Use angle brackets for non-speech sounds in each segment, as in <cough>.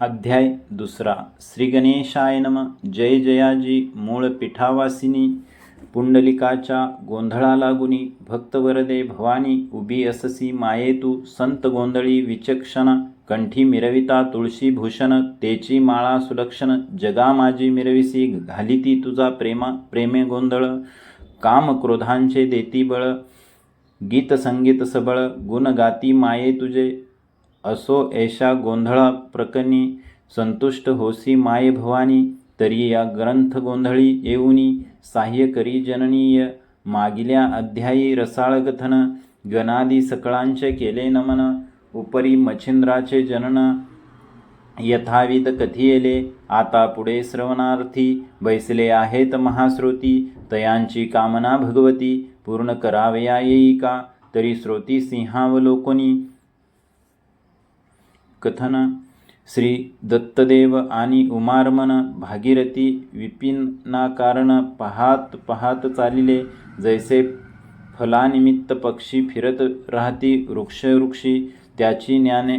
अध्याय दुसरा. श्री गणेशाय नम. जय जयाजी मूळ पिठावासिनी पुंडलिकाच्या गोंधळा लागुनी भक्तवरदे भवानी उभी अससी माये तू संत गोंधळी विचक्षण कंठी मिरविता तुळशी भूषण तेची माळा सुलक्षण जगा माझी मिरविसी घालिती तुझा प्रेमा प्रेमे गोंधळ काम क्रोधांचे देती बळ गीत संगीत सबळ गुण गाती माये तुझे असो ऐशा गोंधळाप्रकरणी संतुष्ट होसी माये भवानी तरी या ग्रंथ गोंधळी येऊनी साह्य करी जननीय. मागिल्या अध्यायी रसाळ कथन गणादी सकळांचे केले नमन उपरी मच्छिंद्राचे जनन यथाविध कथियेले. आता पुढे श्रवणार्थी बैसले आहेत महाश्रोती तयांची कामना भगवती पूर्ण करावया येई का तरी श्रोती सिंहावलोकनी. कथन श्री दत्तदेव आणि उमारमन भागीरथी विपिनाकारण पाहात पाहात चालिले जैसे फलानिमित्त पक्षी फिरत राहती वृक्षवृक्षी त्याची ज्ञाने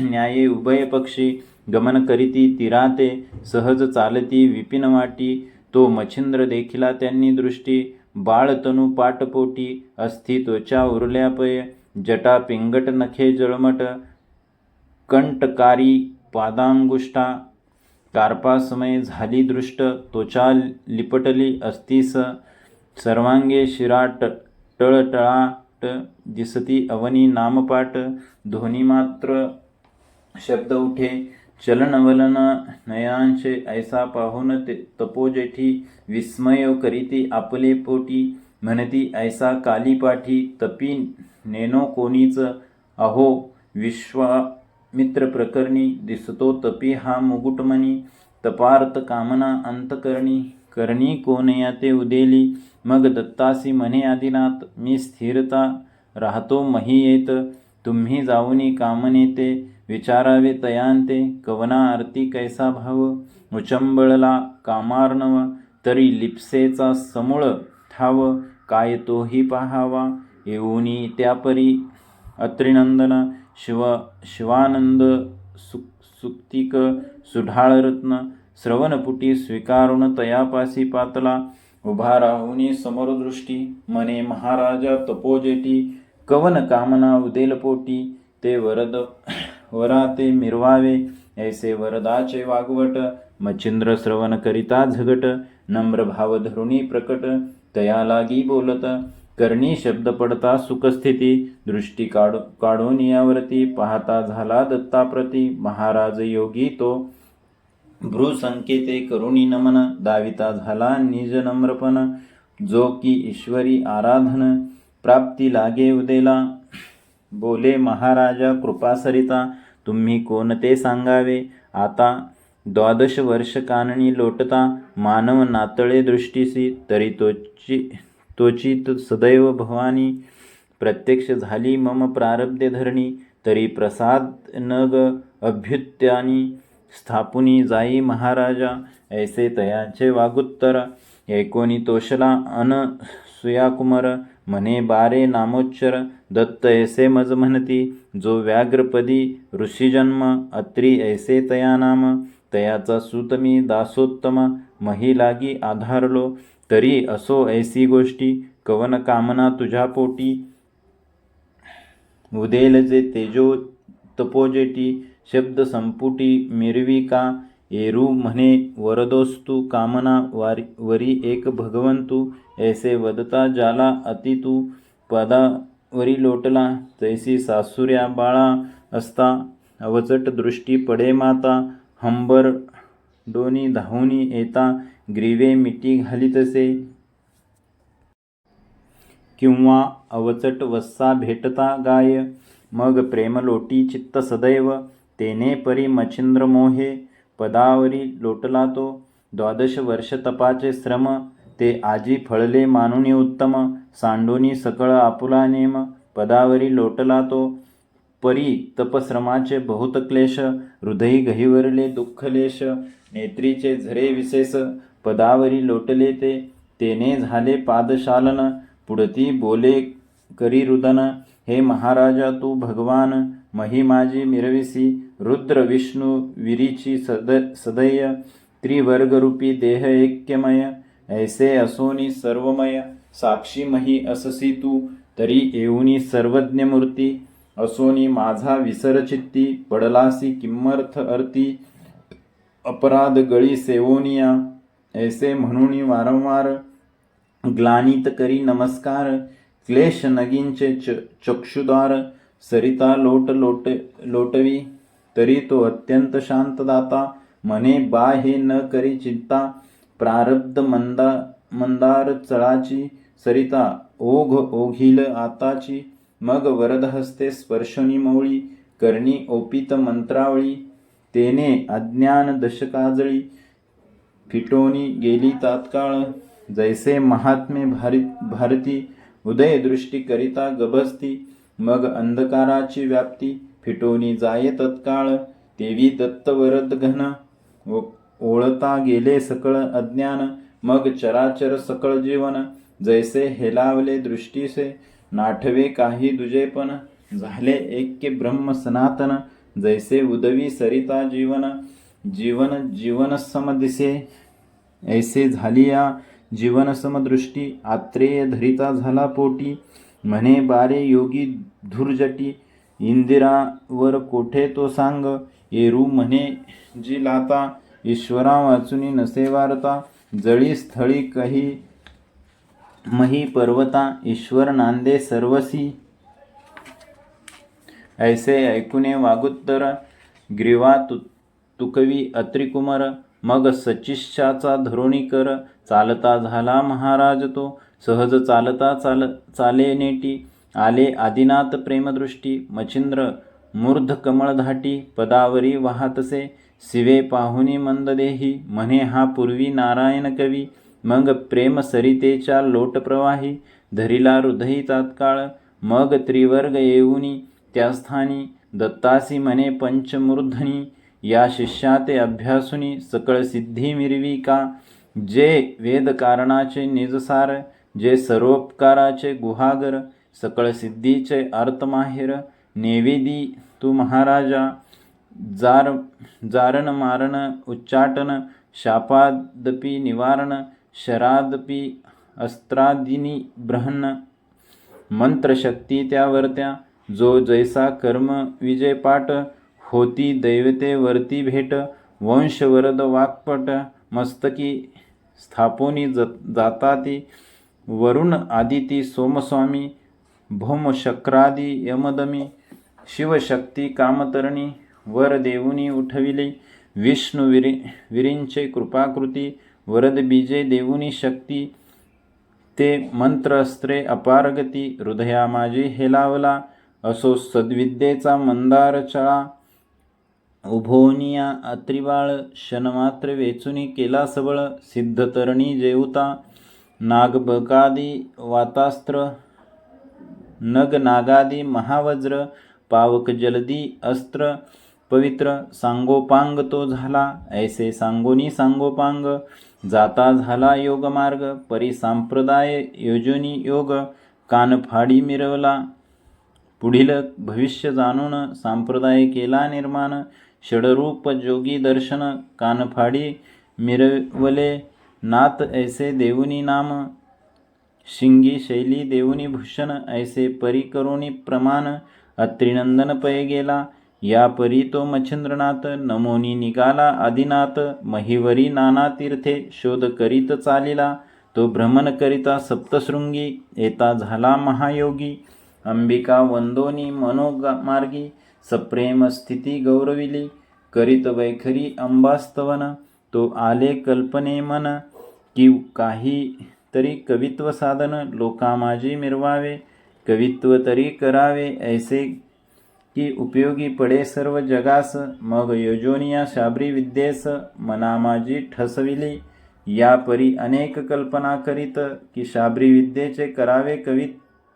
न्याये उभय पक्षी गमन करीती तिराते सहज चालती विपिन वाटी तो मच्छिंद्र देखिला त्यांनी दृष्टी बाळतनू पाटपोटी अस्थि त्वचा उरल्यापय जटा पिंगट नखे जळमट कंटकारी पादांगुष्ठा कार्पासमय झाली दृष्ट त्वचा लिपटली अस्तीस सर्वांगे शिराट टळटळाट दिसती अवनी नामपाट ध्वनी मात्र शब्द उठे चलनवलन नयनांचे ऐसा पाहून ते तपोजेठी विस्मय करीती आपले पोटी म्हणती ऐसा कालीपाठी तपी नेनो कोणीच अहो मित्र प्रकरणी दिसतो तपी हा मुकुटमणी तपार्थ कामना अंतकरणी करणी कोणया ते उदेली मग दत्तासी मने आदिनाथ मी स्थिरता राहतो मही येत तुम्ही जाऊनी कामनेते विचारावे तयांते कवना आरती कैसा भाव उचंबळला कामार्णव तरी लिप्सेचा समूळ ठाव काय तोही पहावा येऊनी त्यापरी अत्रिनंदन शिव शिवानंद सु सुक्तिक सुढाळरत्न श्रवणपुटी स्वीकारून तयापासी पातला उभा राहुनी समोरदृष्टी मने महाराजा तपोजेटी कवन कामना उदेलपोटी ते वरद वरा ते मिरवावे ऐसे वरदाचे वागवट मच्छिंद्र श्रवण करिता झगट नम्र भाव धरुणी प्रकट तया लागी बोलत करणी शब्द पडता सुखस्थिती दृष्टी काढू काढून यावरती पाहता झाला दत्ताप्रती. महाराज योगी तो भ्रूसंकेते करुणी नमन दाविता झाला निज नम्रपण. जो की ईश्वरी आराधन प्राप्ती लागे उदेला. बोले महाराजा कृपासरिता तुम्ही कोणते सांगावे? आता द्वादश वर्ष काननी लोटता मानव नातळे दृष्टीसी तरी तोची त्वचित सदैव भवानी। प्रत्यक्ष झाली मम प्रारब्धे धरणी तरी प्रसाद नग अभ्युत्यानी स्थापुनी जाई महाराजा ऐसे तयाचे वागुत्तर। एकोणी तोषला अन सुयाकुमार मने बारे नामोच्चर। दत्त ऐसे मज म्हणती जो व्याघ्रपदी ऋषीजन्म अत्री ऐसे तया नाम। तयाचा सुतमी दासोत्तम। मही लागी आधारलो। तरी असो ऐसी गोष्टी कवन कामना तुझ्या पोटी. उदेल जे तेजो तपोजेटी शब्द संपुटी मिरविका एरू म्हणे वरदोस्तू कामना वारी वरी एक भगवंतू. ऐसे वदता जाला अति तू. पदावरी लोटला तैसी सासुऱ्या बाळा असता. अवचट दृष्टी पडे माता. हंबर डोनी धावनी येता. ग्रीवे मिठी घालितसे किंवा अवचट वस्सा भेटता गाय मग प्रेमलोटी चित्त सदैव तेने परी मच्छिंद्र मोहे पदावरी लोटला तो द्वादश वर्ष तपाचे श्रम ते आजी फळले मानुनी उत्तम सांडोनी सकळ आपुला नेम पदावरी लोटला तो परी तपश्रमाचे बहुत क्लेश हृदयी गहिवरले दुःखलेश नेत्रीचे झरे विशेष पदावरी लोटले ते तेने झाले पादशालन पुढती बोले करी रुदन हे महाराजा तू भगवान महिमाजी मिरविसी रुद्र विष्णू विरीची सद सदय त्रिवर्गरूपी देह ऐक्यमय ऐसे असोनी सर्वमय साक्षी मही अससी तू तरी येऊनी सर्वज्ञ मूर्ती असोनी माझा विसरचित्ती पडलासी किंमर्थ अर्ती अपराध गळी सेवोनिया ऐसे म्हणून वारंवार ग्लानित करी नमस्कार क्लेश नगींचे च चक्षुदार सरिता लोट लोट लोटवी तरी तो अत्यंत शांत दाता मने बा हे न करी चिंता प्रारब्ध मंदा मंदार चळाची सरिता ओघ ओघील आताची मग वरद हस्ते स्पर्शनी मौळी करणी ओपित मंत्रावळी तेने अज्ञान दशकाजळी फिटोनी गेली तात्काळ. जैसे महात्मे भारी भारती उदय दृष्टी करिता गबसती मग अंधकाराची व्याप्ती फिटोनी जाये तत्काळ देवी दत्तवरद घन. ओळता गेले सकळ अज्ञान मग चराचर सकळ जीवन. जैसे हेलावले दृष्टीसे नाठवे काही दुजेपण झाले ऐक्य ब्रह्म सनातन जैसे उदवी सरिता जीवन. जीवन जीवनसम दिसे ऐसे झाली या जीवनसमदृष्टी आत्रेय धरिता झाला पोटी म्हणे बारे योगी धुर्जटी इंदिरावर कोठे तो सांग येरू म्हणे जी लाता ईश्वरा वाचुनी नसे वारता जळी स्थळी काही मही पर्वता ईश्वर नांदे सर्वसी. ऐसे ऐकुने वागुत्तर ग्रीवा तु तुकवी अत्रिकुमार मग सचिष्याचा धरोणीकर चालता झाला महाराज तो. सहज चालता चाल चाले नेटी आले आदिनाथ प्रेमदृष्टी. मच्छिंद्र मूर्ध कमळधाटी पदावरी वाहतसे. शिवे पाहुनी मंददेही म्हणे हा पूर्वी नारायण कवी. मग प्रेम सरितेच्या लोटप्रवाही धरिला हृदयी तात्काळ. मग त्रिवर्ग येऊनी त्या स्थानी दत्तासी म्हणे पंचमूर्धनी. या शिष्याते अभ्यासुनी सकळ सिद्धी मिरवी का? जे वेदकारणाचे निजसार जे सर्वोपकाराचे गुहागर सकळ सिद्धीचे अर्थमाहिर नेवेदी तू महाराजा जार जारण मारण उच्चाटन शापादपी निवारण शरादपी अस्त्रादिनी ब्रहण मंत्रशक्ती त्यावरत्या जो जैसा कर्म विजय पाठ होती दैवते वरती भेट वंशवरद वाक्पट मस्तकी स्थापोनी ज जाताती वरुण आदिती सोमस्वामी भौमशक्रादी यमदमी शिवशक्ती कामतरणी वर देऊनी उठविले विष्णू विरी विरिंचे कृपाकृती वरद बीजे देऊनी शक्ती ते मंत्रअस्त्रे अपारगती हृदया माझी हेलावला असो सद्विद्येचा मंदार चळा उभोनिया अत्रिवाळ क्षणमात्र वेचुनी केला सबळ सिद्धतरणी जेवता नागबकादी वातास्त्र नग नागादी महावज्र पावक जलदी अस्त्र पवित्र सांगोपांग तो झाला ऐसे सांगोनी सांगोपांग जाता झाला योगमार्ग परी सांप्रदाय योजनी योग कानफाडी मिरवला. पुढील भविष्य जाणून सांप्रदाय केला निर्माण षडरूप जोगी दर्शन कानफाडी मिरवले नाथ ऐसे देवनी नाम शिंगी शैली देवनी भूषण ऐसे परी करुणी प्रमाण अत्रिनंदन पै गेला या परी तो मच्छिंद्रनाथ नमोनी निघाला आदिनाथ महिवरी नाना तीर्थे शोध करीत चालिला तो भ्रमण करिता सप्तशृंगी येता झाला महायोगी अंबिका वंदोनी मनोमार्गी सप्रेम स्थिती गौरविली करीत वैखरी अंबास्तवन तो आले कल्पने मन की काही तरी कवित्व साधन लोका माझी मिरवावे कवित्व तरी करावे ऐसे की उपयोगी पडे सर्व जगास मग योजोनिया शाबरी विद्येस मना माझी ठसविली. या परी अनेक कल्पना करीत की शाबरी विद्येचे करावे कवित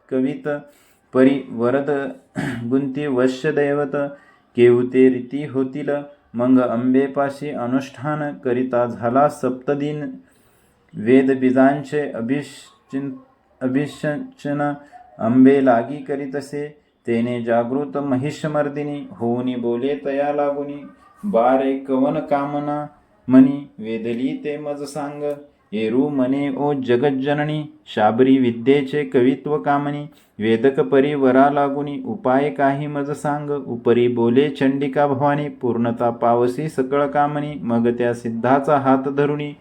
कवित परी वरद गुंती वश्य दैवत केवते रीती होतील. मग अंबेपाशी अनुष्ठान करिता झाला सप्तदिन. वेदबीजांचे अभिषचिन अभिषंचना अंबे लागी करीतसे तेने जागृत महिषमर्दिनी होऊनी बोले तया लागुनी. बारे कवन कामना मनी वेदली ते मज सांग. एरू मने ओ जगज्जननी शाबरी विद्येचे कवित्व कामनी वेदक परी वरा लागुनी उपाय काही मज सांग उपरी बोले चंडिका भवानी पूर्णता पावसी सकळ कामनी मग त्या सिद्धाचा हात धरुणी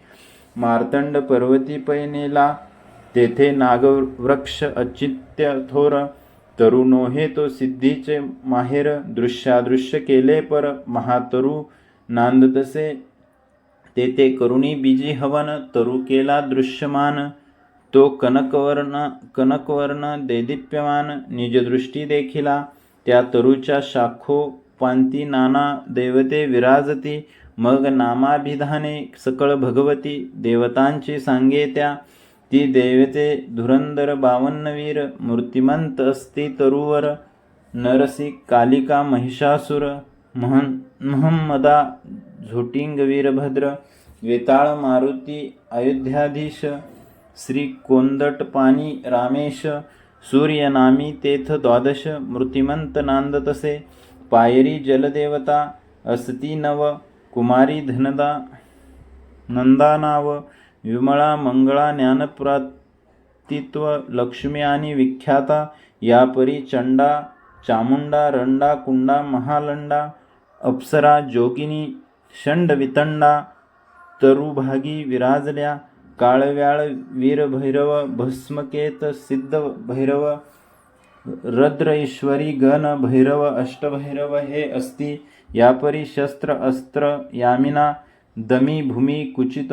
मार्तंड पर्वती पैनेला तेथे नागवृक्ष अचित्य थोर तरुणो हे तो सिद्धीचे माहेर दृश्यादृश्य केले पर महातरू नांदतसे तेथे करुणी बीजी हवन तरु केला दृश्यमान. तो कनकवर्ण कनकवर्ण देदीप्यमान निजदृष्टी देखिला. त्या तरुच्या शाखो पांती नाना देवते विराजती. मग नामाभिधाने सकळ भगवती देवतांची सांगे त्या ती देवते धुरंदर बावन्नवीर मूर्तिमंत असती तरुवर. नरसी कालिका महिषासुर. महन महम्मदा झोटिंग वीरभद्र वेताळ मारुती अयोध्याधीश श्री कोंदट पाणी रामेश सूर्यनामी तेथ द्वादश मृतिमंत नांदतसे पायरी जलदेवता असती नव कुमारी धनदा नंदा नाव विमळा मंगळा ज्ञानप्रातित्व लक्ष्मी आणि विख्याता यापरी चंडा चामुंडा रंडा कुंडा महालंडा अप्सरा जोगिनी षंडवितंडा तरुभागी विराजल्या काळव्याळ वीरभैरव भस्मकेत सिद्ध भैरव रद्रईश्वरी गण भैरव अष्टभैरव हे असती यापरी शस्त्र अस्त्र यामिना दमी भूमी कुचित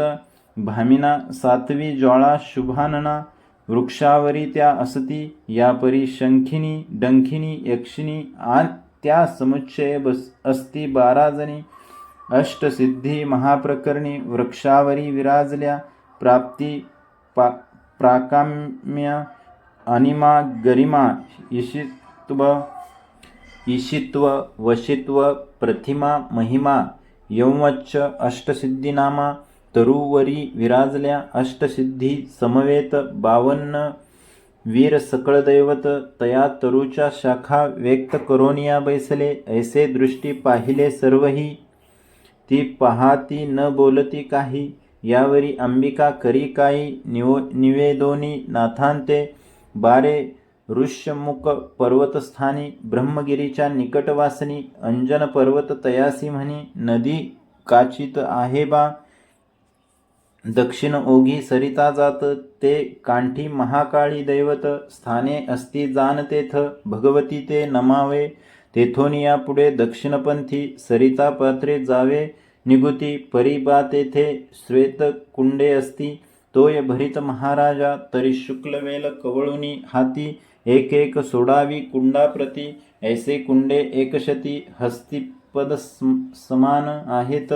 भामिना सात्वी ज्वाळा शुभानना वृक्षावरी त्या असती यापरी शंखिनी डंखिनी यक्षिणी आ त्या समुच्चय बस असती बारा जणी अष्टसिद्धी महाप्रकरणी वृक्षावरी विराजल्या। प्राप्ती पा प्राकाम्य अनिमा गरिमा इशित्व ईशित्व वशित्व प्रतिमा महिमा यौवच्च अष्टसिद्धीनामा तरुवरी विराजल्या। अष्टसिद्धी समवेत बावन्न वीर सकळ दैवत तया तरुच्या शाखा व्यक्त करोनिया बैसले ऐसे दृष्टी पाहिले सर्वही. ती पाहाती न बोलती काही यावरी अंबिका करी काही निव निवेदोनी नाथांते. बारे ऋष्यमुख पर्वतस्थानी ब्रह्मगिरीच्या निकटवासनी अंजन पर्वत तयासी म्हणी नदी काचित आहे बा. दक्षिण ओघी सरिता जात ते कांठी महाकाळी दैवत स्थाने अस्ति जाण तेथ भगवती ते नमावे तेथून यापुढे दक्षिणपंथी सरिता पात्रे जावे निगुती परिबा तेथे श्वेत कुंडे असती तोय भरित महाराजा तरी शुक्लवेल कवळुनी हाती एक एक सोडावी कुंडाप्रती ऐसे कुंडे एकशती हस्तिपद समान आहेत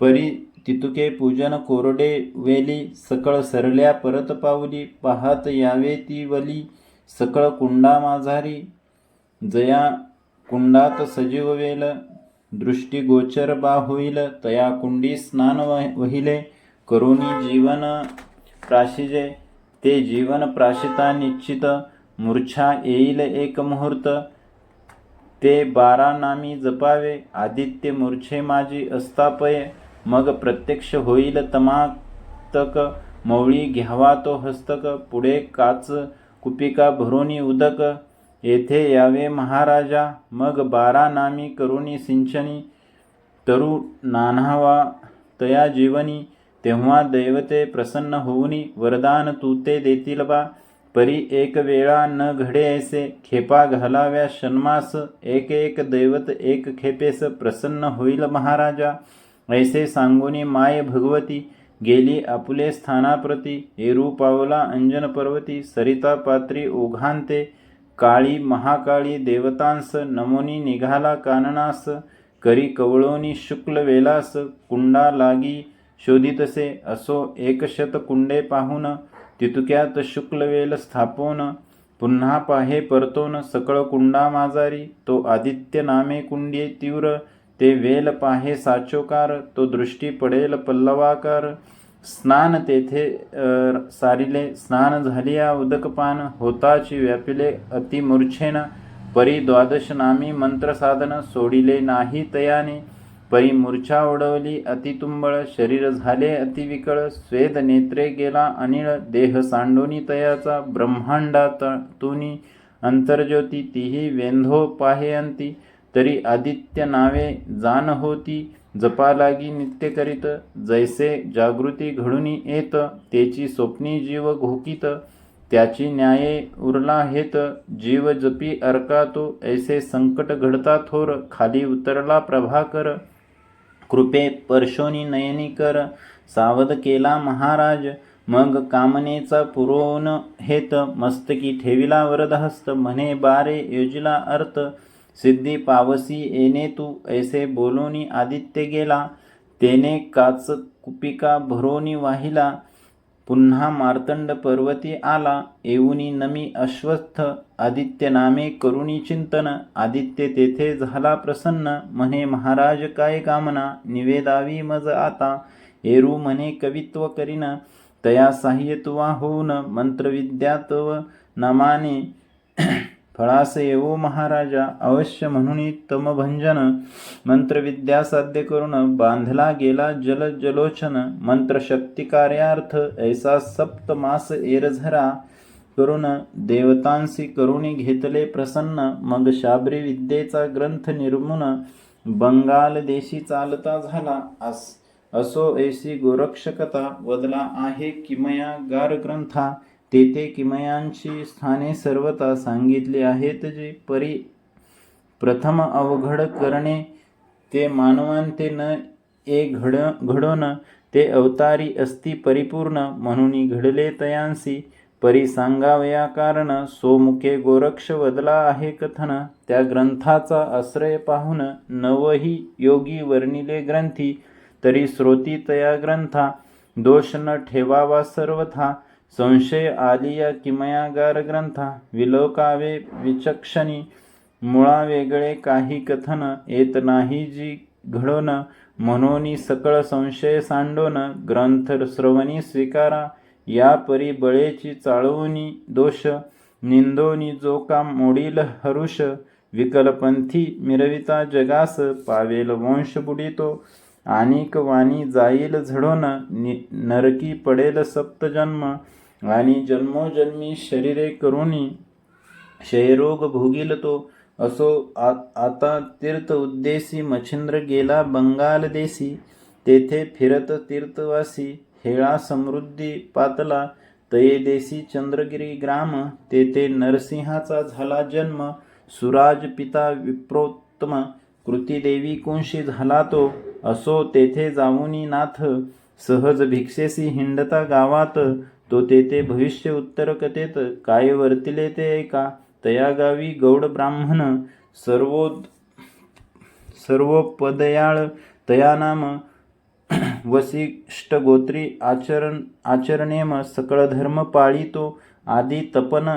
परी तितुके पूजन कोरडे वेली सकळ सरल्या परत पावली पाहत यावे ती वली सकळ कुंडा माझारी जया कुंडात सजीव वेल दृष्टी गोचर बा होईल तया कुंडी स्नान वहिले करुणी जीवन प्राशिजे ते जीवन प्राशिता निश्चित मूर्छा येईल एक मुहूर्त ते बारा नामी जपावे आदित्य मूर्छे माझी अस्तापये मग प्रत्यक्ष होईल तमातक मवळी घ्यावा तो हस्तक पुढे काच कुपिका भरोनी उदक येथे यावे महाराजा मग बारा नामी करुणी सिंचनी तरु नान्हावा तया जीवनी तेव्हा दैवते प्रसन्न होऊनी वरदान तू ते देतील बा परी एक वेळा न घडे ऐसे खेपा घालाव्या शन्मास एक एक दैवत एक खेपेस प्रसन्न होईल महाराजा ऐसे सांगुनी माय भगवती गेली आपुले स्थानाप्रती एरू पावला अंजन पर्वती सरिता पात्री ओघांते काळी महाकाळी देवतांस नमोनी निघाला काननास करी कवळोनी शुक्ल वेलास कुंडा लागी शोधितसे असो एकशत कुंडे पाहून तितुक्यात शुक्लवेल स्थापोन पुन्हा पाहे परतोन सकळ कुंडा माजारी तो आदित्य नामे कुंडी तीव्र ते वेल पाहे साचोकार तो दृष्टी पडेल पल्लवाकार स्नान तेथे सारिले स्नान झालिया उदकपान होताची व्यापिले अतिमूर्छेन परी द्वादश नामी मंत्रसाधन सोडिले नाही तयाने. परी मूर्छा ओढवली अतितुंबळ शरीर झाले अतिविकळ स्वेद नेत्रे गेला अनिळ देह सांडोनी तयाचा ब्रह्मांडा तुनी अंतर्ज्योती तीही वेंधो पाहेयंती तरी आदित्य नावे जाण होती जपा लागी नित्य करीत जैसे जागृती घडून येत त्याची स्वप्नी जीव घोकीत त्याची न्याये उरला हेत जीव जपी अर्का तो ऐसे संकट घडता थोर खाली उतरला प्रभाकर. कृपे परशोनी नयनी कर सावध केला महाराज मग कामनेचा पुरोन हेत मस्तकी ठेविला वरदहस्त म्हणे बारे योजिला अर्थ सिद्धी पावसी येणे तू ऐसे बोलोनी आदित्य गेला तेने काच कुपिका भरोनी वाहिला पुन्हा मार्तंड पर्वती आला येऊनी नमी अश्वस्थ आदित्य नामे करुणी चिंतन आदित्य तेथे झाला प्रसन्न म्हणे महाराज काय कामना निवेदावी मज आता एरू म्हणे कवित्व करीन तया साह्य तुवा होऊन मंत्रविद्या तव नामाने फळास येवो महाराजा अवश्य म्हणून तमभंजन मंत्रविद्या साध्य करून बांधला गेला जल जलोचन. मंत्रशक्ती कार्यार्थ ऐसा सप्त मास एरझरा करून देवतांसी करुणी घेतले प्रसन्न. मग शाबरी विद्येचा ग्रंथ निर्मुन बंगाल देशी चालता झाला. अस असो ऐसी गोरक्षकता वदला आहे किमया गार ग्रंथा तेथे किमयांची स्थाने सर्वता सांगितली आहेत जे परी प्रथम अवघड करणे ते मानवांते न ए घड घडोन ते अवतारी अस्ति परिपूर्ण म्हणून घडले तयांसी. परी सांगावया कारण सोमुखे गोरक्ष वदला आहे कथन त्या ग्रंथाचा आश्रय पाहून नवही योगी वर्णिले ग्रंथी तरी श्रोती तया ग्रंथा दोष न ठेवावा सर्वथा. संशय आलिया किमयागार ग्रंथा विलोकावे विचक्षणी मुळा वेगळे काही कथन येत नाही जी घडोन म्हणून सकळ संशय सांडोन ग्रंथ श्रवणी स्वीकारा या परी बळेची चाळवणी दोष निंदोनी जो का मोडील हरुष विकलपंथी मिरविता जगास पावेल वंश बुडितो आणिक वाणी जाईल झडोन नि नरकी पडेल सप्तजन्म आणि जन्मोजन्मी शरीरे करुणी क्षयरोग भोगील तो असो आ आता तीर्थ उद्देशी मच्छिंद्र गेला बंगाल देशी तेथे फिरत तीर्थवासी हेळा समृद्धी पातला तये देशी चंद्रगिरी ग्राम तेथे नरसिंहाचा झाला जन्म सुराज पिता विप्रोत्तम कृतीदेवी कुंशी झाला तो असो तेथे जाऊनी नाथ सहज भिक्षेसी हिंडता गावात तो तेथे भविष्य उत्तर कथेत काय वर्तिले ते ऐका. तया गावी गौड ब्राह्मण सर्वो सर्वोपदयाळ तया नाम वसिष्ठ गोत्री आचरण आचरणेम सकळ धर्म पाळितो. आदी तपन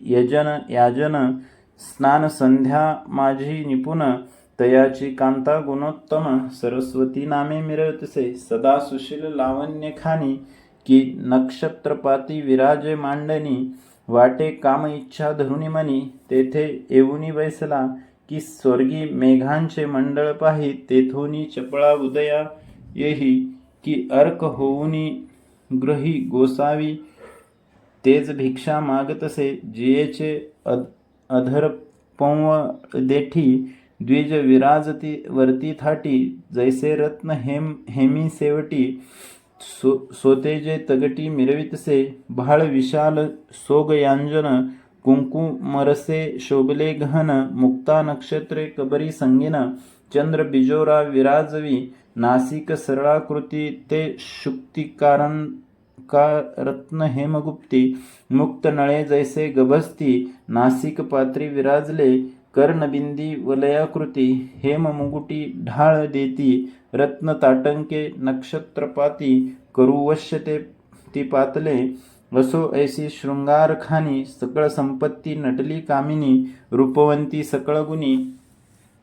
यजन याजन स्नान संध्या माझी निपुण तयाची कांता गुणोत्तम सरस्वती नामे मिरवतसे. सदा सुशील लावण्यखानी की नक्षत्रपाती विराजे मांडणी वाटे काम इच्छा धरुणी मनी तेथे येऊनी बैसला की स्वर्गी मेघांचे मंडळ पाही तेथोनी चपळा उदया येही की अर्क होऊनी ग्रही गोसावी. तेज भिक्षा मागतसे जियेचे अध अधर पौव देठी द्विज विराजती वरती थाटी जैसे रत्न हेम हेमी सेवटी सो सोतेजे तगटी मिरवितसे भाळ विशाल सोगयांजन कुंकुमरसे शोभले गहन मुक्ता नक्षत्रे कबरी संगीन चंद्र बिजोरा विराजवी नासिक सरळाकृती ते शुक्तिकारण का रत्न हेमगुप्ती मुक्त नळे जैसे गभस्ती नासिक पात्री विराजले कर्णबिंदी वलयाकृती हेममुगुटी ढाळ देती रत्न ताटंके नक्षत्रपाती करुवश्य ते ती पातले असो ऐसी शृंगारखानी सकळ संपत्ती नटली कामिनी रूपवंती सकळ गुणी.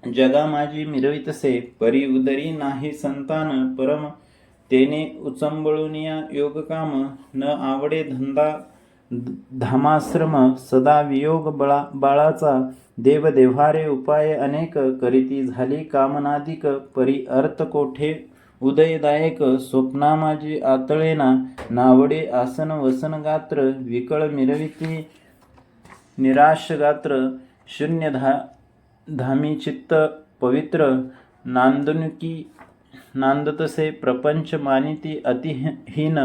जगा माझी मिरवितसे परी उदरी नाही संतान परम तेने उचंबळुनिया योगकाम न आवडे धंदा धामाश्रम सदा वियोग बळा बाळाचा देवदेव्हारे उपाय अनेक करीती झाली. कामनादिक परी अर्थ कोठे? उदयदायक स्वप्नामाजी आतळेना. नावडे आसन वसन गात्र विकळ मिरविती निराश गात्र शून्य धा धामी चित्त पवित्र नांदनुकी नांदतसे प्रपंच मानिती अतिहीन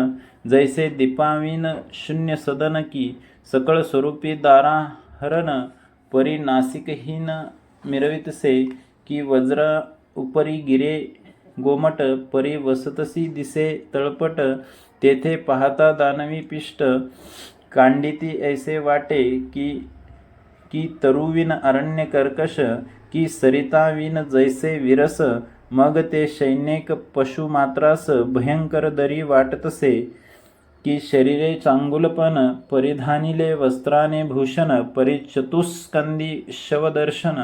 जैसे दीपावीन शून्य सदन की सकळ स्वरूपी दाराहरण परी नासिकहीन मिरवितसे की वज्र उपरी गिरे गोमट परी वसतसी दिसे तळपट तेथे पाहता दानवी पिष्ट कांडिती ऐसे वाटे की की तरुविन अरण्य कर्कश की सरिताविन जैसे विरस मग ते सैनिक पशु मात्रास भयंकर दरी वाटतसे की शरीरे चांगुलपण परिधानिले वस्त्राने भूषण परिचतुस्कंदी शवदर्शन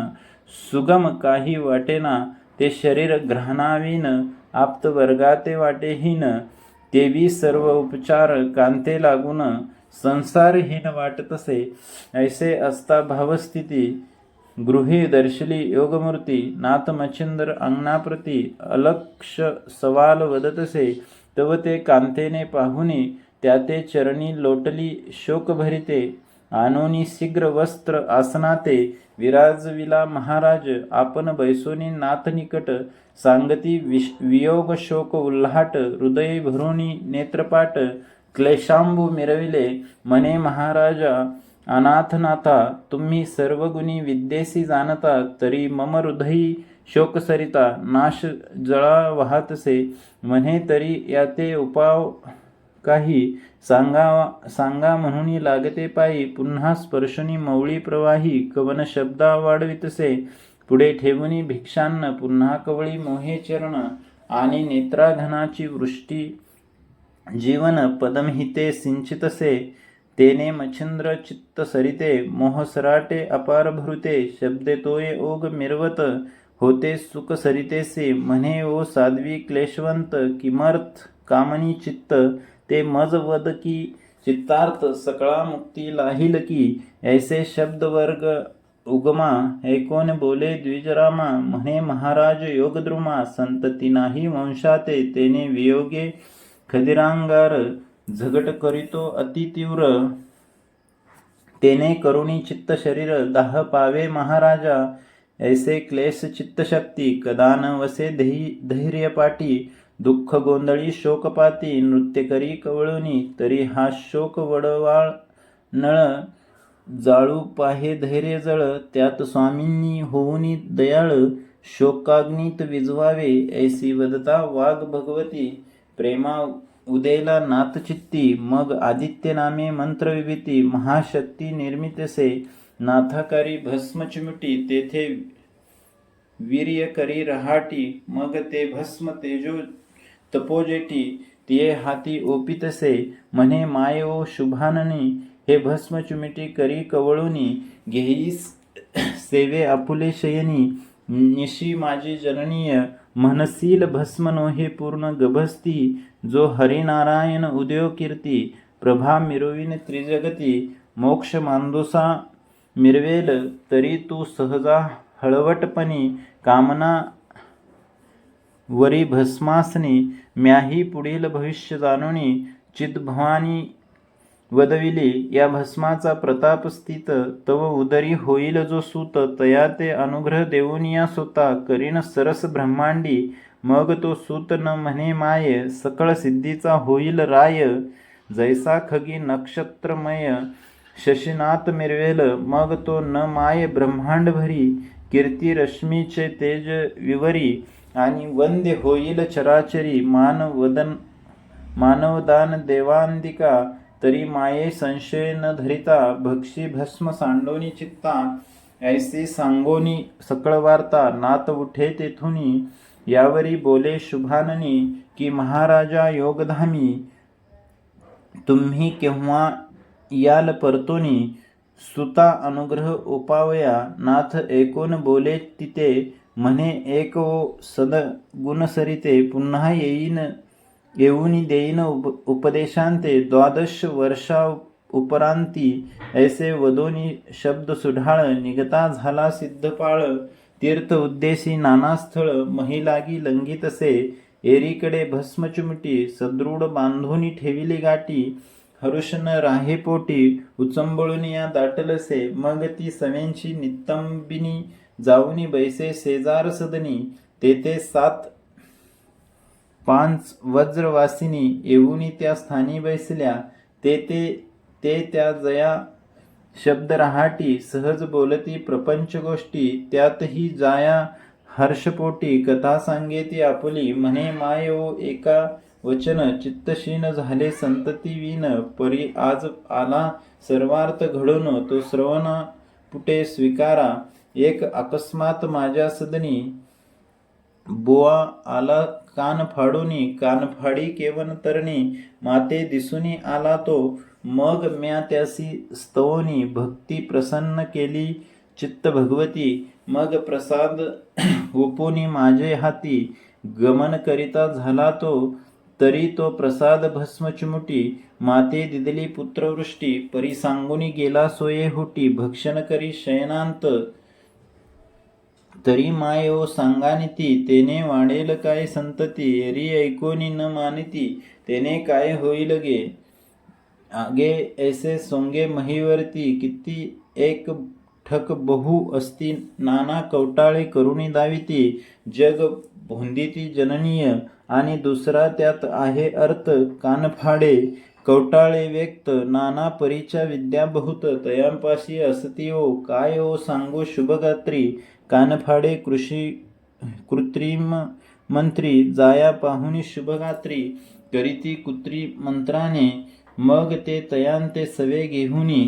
सुगम काही वाटेना ते शरीर ग्रहणाविन आप्तवर्गाते वाटेहीन तेवी सर्व उपचार कांते लागून संसारहीन वाटतसे ऐसे असता भावस्थिती गृही दर्शली योगमूर्ती नाथ मच्छिंद्र अंगणाप्रती अलक्ष सवाल वदतसे तव ते कांतेने पाहुनी त्या ते चरणी लोटली शोकभरिते आनोनी शीघ्र वस्त्र आसनाते विराजविला महाराज आपण बैसोनी नाथ निकट सांगती विश वियोग शोक उल्हाट हृदय भरुणी नेत्रपाट क्लेशांबू मिरविले मने महाराजा अनाथनाथा तुम्ही सर्व गुणी विद्येसी जाणता तरी मम हृदयी शोकसरिता नाश जळा वाहतसे म्हणे तरी याते उपाव काही सांगा सांगा म्हणून लागते पायी पुन्हा स्पर्शनी मौळी प्रवाही कवन शब्दा वाढवितसे पुढे ठेवून भिक्षान्न पुन्हा कवळी मोहे चरण आणि नेत्राघनाची वृष्टी जीवन पदमहिते सिंचितसे तेने मच्छिंद्र चित्त सरिते मोहसराटे अपार भृते शब्दे तोये ओग मिरवत होते सुख सरितेसे म्हणे ओ साध्वी क्लेशवंत किमर्थ कामनी चित्त ते मज वद की चित्तार्थ सकळा मुक्ती लाहिल की ऐसे शब्द वर्ग उगमा ऐकोन बोले द्विजरामा म्हणे महाराज योगद्रुमा संतती नाही वंशाते तेने वियोगे खदिरांगार झगट करीतो अति तीव्र. तेने करुणी चित्त शरीर दाह पावे महाराजा. ऐसे क्लेश चित्तशक्ती कदान वसे धै धैर्यपाटी दुःख गोंधळी शोकपाती नृत्य करी कवळुनी तरी हा शोक वडवाळ नळ. जाळू पाहे धैर्य जळ त्यात स्वामींनी होऊनी दयाळ. शोकाग्नीत विजवावे ऐसी वदता वाघ भगवती. प्रेमा उदयला नाथचित्ती मग आदित्य नामे मंत्रविभीती महाशक्ती निर्मितसे नाथाकारी भस्मचिमुटी तेथे वीर्य करी रहाटी मग ते भस्म तेजो तपोजेटी ते हाती ओपितसे म्हणे माय ओ शुभाननी हे भस्म चुमिटी करी कवळुनी घेई सेवे आपुले शयनी निशी माझी जननीय म्हणसील भस्म नोहे पूर्ण गभस्ती जो हरिनारायण उदयो कीर्ती प्रभा मिरविन त्रिजगती मोक्ष मांदोसा मिरवेल तरी तू सहजा हळवटपणी कामना वरी भस्मासनी म्याही पुढील भविष्य जाणुनी चिदभवानी वदविली या भस्माचा प्रताप स्थित तव उदरी होईल जो सूत तया ते अनुग्रह देऊन या सुता करीन सरस ब्रह्मांडी मग तो सूत न म्हणे माय सकळ सिद्धीचा होईल राय. जैसा खगी नक्षत्रमय शशीनाथ मिरवेल. मग तो न माय ब्रह्मांड भरी कीर्ती रश्मीचे तेज विवरी. आणि वंद्य होईल चराचरी मान वदन मानवदान देवांदिका. तरी माये संशय न धरिता भक्षी भस्म सांडोनी चित्ता. ऐसी सांगोनी सकळ वार्ता नात उठे तेथुनी. यावरी बोले शुभाननी की महाराजा योगधामी तुम्ही केव्हा याल परतोनी? सुता अनुग्रह उपावया नाथ ऐकोन बोले तिथे म्हणे एक ओ सद गुणसरिते पुन्हा येईन येऊनी देईन उप उपदेशांते द्वादश वर्षा उपरांती ऐसे वदोनी शब्द सुढाळ निघता झाला सिद्धपाळ तीर्थ उद्देशी नाना स्थळ महिलागी लंघितसे एरीकडे भस्मचुमटी सदृढ बांधूनी ठेविली गाठी हरुषन राहे पोटी उचंबळून या दाटलसे मग ती सवेंशी नितंबिनी जाऊनी बैसे शेजार सदनी तेथे सात पांच वज्रवासिनी येऊनी त्या स्थानी बैसल्या तेथे ते त्या जया शब्द रहाटी सहज बोलती प्रपंच गोष्टी त्यातही जाया हर्षपोटी कथा सांगेती आपुली म्हणे मायो एका वचन चित्तशीन झाले संतती विन परी आज आला सर्वार्थ घडून तो श्रवण पुटे स्वीकारा एक अकस्मात माझ्या सदनी बुवा आला कान फाडूनी कान फाडी केवन तरणी माते दिसूनी आला तो मग म्या त्यासी स्तवनी भक्ती प्रसन्न केली चित्त भगवती. मग प्रसाद <clears throat> उपोनी माझे हाती गमन करिता झाला तो तरी तो प्रसाद भस्म चिमुटी माते दिदली पुत्रवृष्टी परी सांगुनी गेला सोये होटी भक्षण करी शयनांत. तरी मायो सांगानिती तेने वाढेल काय संतती एरी ऐकोनी न मानिती तेने काय होईल गे? आगे ऐसे सोंगे महीवरती किती एक ठक बहु असती नाना कवटाळे करुणी दाविती. जग भोंदिती जननीय आणि दुसरा त्यात आहे अर्थ कानफाडे. कवटाळे व्यक्त नाना परीच्या विद्या बहुत तयांपाशी असती ओ काय ओ सांगू शुभगात्री. कानफाडे कृषी कृत्रिम मंत्री जाया पाहुनी शुभगात्री. करीती कुत्री मंत्राने मग ते तयांते सवे घेहुनी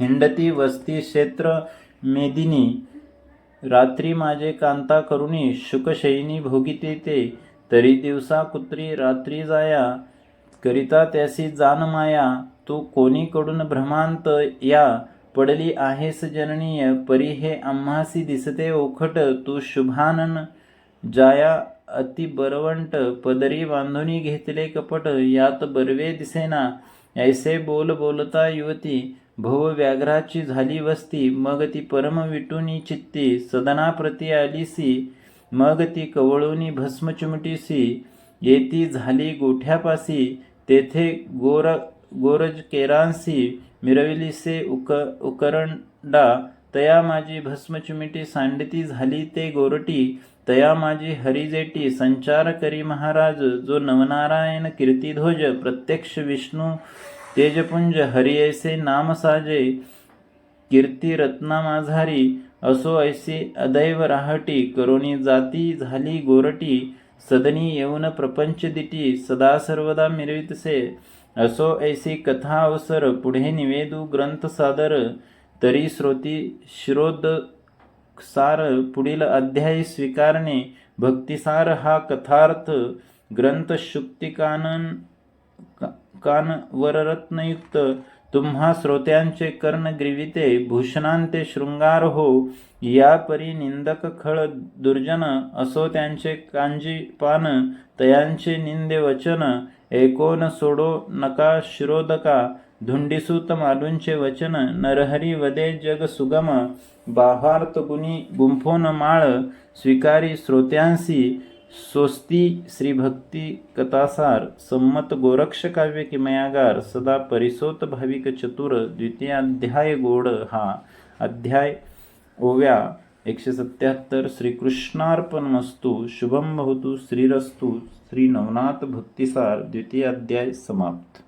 हिंडती वस्ती क्षेत्र मेदिनी रात्री माझे कांता करुणी शुकशयनी भोगिते ते तरी दिवसा कुत्री रात्री जाया करिता त्यासी जान माया तू कोणीकडून भ्रमांत या पडली आहेस जननीय परी हे आम्हासी दिसते ओखट तू शुभानन जाया अति बरवंट पदरी बांधुनी घेतले कपट यात बरवे दिसेना. ऐसे बोल बोलता युवती भव व्याघ्राची झाली वस्ती मग ती परम विटुनी चित्ती सदनाप्रती आलीसी मग ती कवळुनी भस्म चिमटीसी येती झाली गोठ्यापासी तेथे गोर गोरज केरांसी मिरविलीसे उक उकरंडा तया माझी भस्मचिमिटी सांडती झाली ते गोरटी तया माझी हरिजेटी संचार करी महाराज जो नवनारायण कीर्तिध्वज प्रत्यक्ष विष्णू तेजपुंज हरी ऐसे नाम साजे कीर्ती रत्ना माझारी असो ऐसे अदैव राहटी करोणी जाती झाली गोरटी सदनी येऊन प्रपंच दिटी सदा सर्वदा मिरवितसे असो ऐसी कथा अवसर पुढे निवेदू ग्रंथ सादर तरी श्रोती श्रोद सार पुढील अध्याय स्वीकारणे भक्तिसार हा कथार्थ ग्रंथ शुक्तिकानन कान वररत्नयुक्त तुम्हा श्रोत्यांचे कर्णग्रीविते भूषणांते शृंगार हो. या परी निंदक खळ दुर्जन असो त्यांचे कांजी पान तयांचे निंदे वचन. एकोन सोडो नका शिरोदका धुंडीसूत मालूंचे वचन नरहरी वदे जग सुगम बाहार्थ गुणी गुंफोन माळ स्वीकारी श्रोत्यांसी स्वस्ती श्रीभक्ती कथासार संमत गोरक्ष काव्य किमयागार सदा परिसोत भाविक चतुर द्वितीयाध्याय गोड हा अध्याय ओव्या एकशे सत्याहत्तर श्रीकृष्णार्पणमस्तु शुभम भवतु श्रीरस्तु श्री नवनाथ भक्तिसार द्वितीयाध्याय समाप्त.